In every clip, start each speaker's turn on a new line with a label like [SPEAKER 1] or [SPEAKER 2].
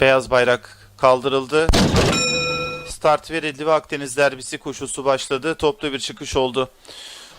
[SPEAKER 1] Beyaz bayrak kaldırıldı. Start verildi ve Akdeniz derbisi koşusu başladı. Toplu bir çıkış oldu.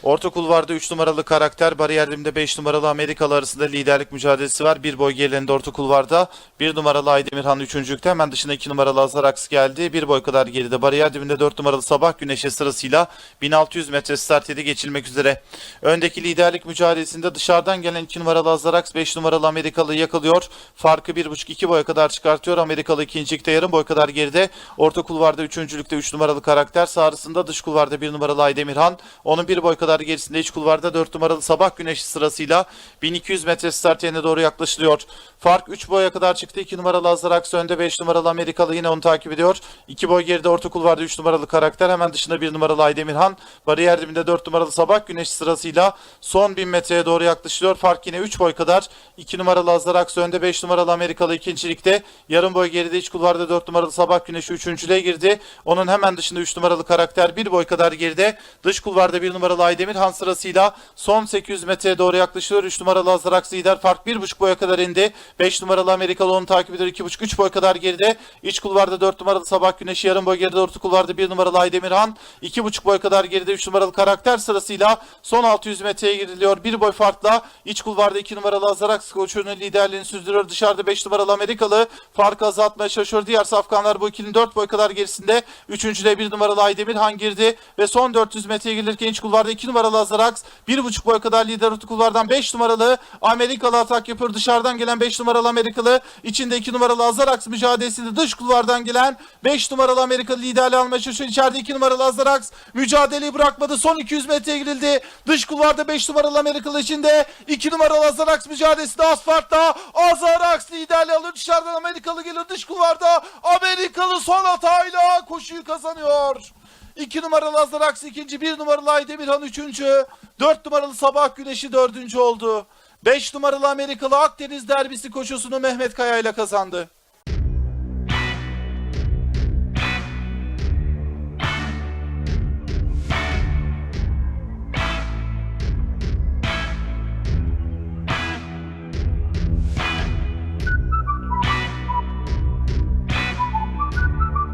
[SPEAKER 1] Orta kulvarda 3 numaralı karakter, bariyer dilimde 5 numaralı Amerikalı arasında liderlik mücadelesi var. Bir boy gerilerinde orta kulvarda 1 numaralı Aydemirhan 3. Hemen dışında 2 numaralı Azarax geldi. Bir boy kadar geride bariyer dibinde 4 numaralı Sabah Güneşi sırasıyla 1600 metre start yedi geçilmek üzere. Öndeki liderlik mücadelesinde dışarıdan gelen 2 numaralı Azarax 5 numaralı Amerikalı yakalıyor. Farkı 1.5-2 boya kadar çıkartıyor. Amerikalı ikincilikte yarım boy kadar geride. Orta kulvarda üçüncülükte 3 numaralı karakter. Sağrısında dış kulvarda 1 numaralı Aydemirhan. Onun bir boy kadar gerisinde iç kulvarda 4 numaralı Sabah Güneşi sırasıyla 1200 metre start yerine doğru yaklaşılıyor. Fark 3 boya kadar çıktı. 2 numaralı Azarax önde 5 numaralı Amerikalı yine onu takip ediyor. 2 boy geride orta kulvarda 3 numaralı karakter. Hemen dışında 1 numaralı Aydemirhan. Bariyer dibinde 4 numaralı Sabah Güneşi sırasıyla son 1000 metreye doğru yaklaşılıyor. Fark yine 3 boy kadar. 2 numaralı Azarax önde 5 numaralı Amerikalı ikincilikte. Yarım boy geride iç kulvarda 4 numaralı Sabah Güneşi üçüncülüğe girdi. Onun hemen dışında 3 numaralı karakter 1 boy kadar geride. Dış kulvarda 1 numaralı Aydemir Han sırasıyla son 800 metreye doğru yaklaşıyor. 3 numaralı Azarax lider. Fark 1,5 boya kadar indi. 5 numaralı Amerikalı onu takip ediyor. 2,5-3 boy kadar geride. İç kulvarda 4 numaralı Sabah Güneşi yarım boy geride. Orta kulvarda 1 numaralı Aydemir Han. 2,5 boy kadar geride 3 numaralı karakter sırasıyla son 600 metreye giriliyor. 1 boy farkla iç kulvarda 2 numaralı Azarax koçunun liderliğini sürdürüyor. Dışarıda 5 numaralı Amerikalı farkı azaltmaya çalışıyor. Diğer safkanlar bu ikilinin 4 boy kadar gerisinde. Üçüncüde 1 numaralı Aydemir Han girdi ve son 400 metreye girilirken iç kulvarda 2 numaralı Azarax 1,5 boy kadar lider orta kulvardan 5 numaralı Amerikalı atak yapıyor. Dışarıdan gelen 5 numaralı Amerikalı içinde 2 numaralı Azarax mücadelesinde dış kulvardan gelen 5 numaralı Amerikalı liderliği almaya çalışıyor. İçeride 2 numaralı Azarax mücadeleyi bırakmadı. Son 200 metreye girildi. Dış kulvarda 5 numaralı Amerikalı içinde 2 numaralı Azarax mücadelesinde asfaltta Azarax liderliği alıyor. Dışarıdan Amerikalı geliyor. Dış kulvarda Amerikalı son hatayla koşuyu kazanıyor. 2 numaralı Azarax ikinci, 1 numaralı Aydemirhan üçüncü, 4 numaralı Sabah Güneşi dördüncü oldu. 5 numaralı Amerikalı Akdeniz derbisi koşusunu Mehmet Kaya ile kazandı.